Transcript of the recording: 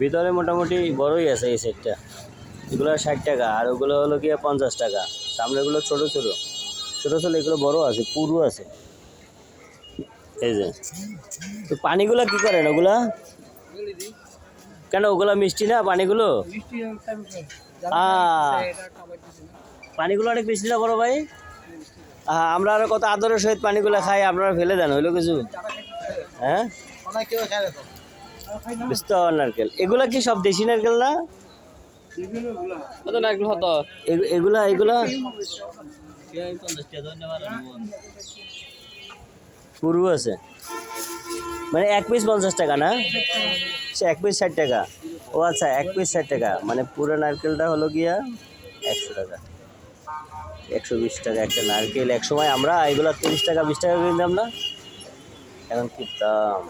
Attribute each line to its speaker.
Speaker 1: ভিতরে মোটামুটি বড়ই আছে এই সেটটা এগুলো ষাট টাকা আর ওগুলো হলো গিয়ে পঞ্চাশ টাকা। সামনেগুলো ছোট ছোট। ছোট ছোট এগুলো বড় আছে পুরু আছে। এই যে। তো পানিগুলো কি করেন ওগুলা? কেন ওগুলা মিষ্টি না পানিগুলো? পানিগুলো অনেক মিষ্টি না বড় ভাই? আহ, আমরা আরও কত আদরের সহিত পানিগুলো খাই আপনারা ফেলে দেন হইল কিছু? হ্যাঁ? বিস্তর নারকেল। এগুলা কি সব দেশি নারকেল না? এগুলা এগুলা? পুরু আছে। মানে এক পিস পঞ্চাশ টাকা না? সে এক পিস ষাট টাকা। ও আচ্ছা এক পিস ষাট টাকা। মানে পুরো নারকেলটা হলো গিয়া একশো টাকা। একশো বিশ টাকা একটা নারকেল। এক সময় আমরা এগুলা তিরিশ টাকা, বিশ টাকা কিনতাম না? এখন কি দাম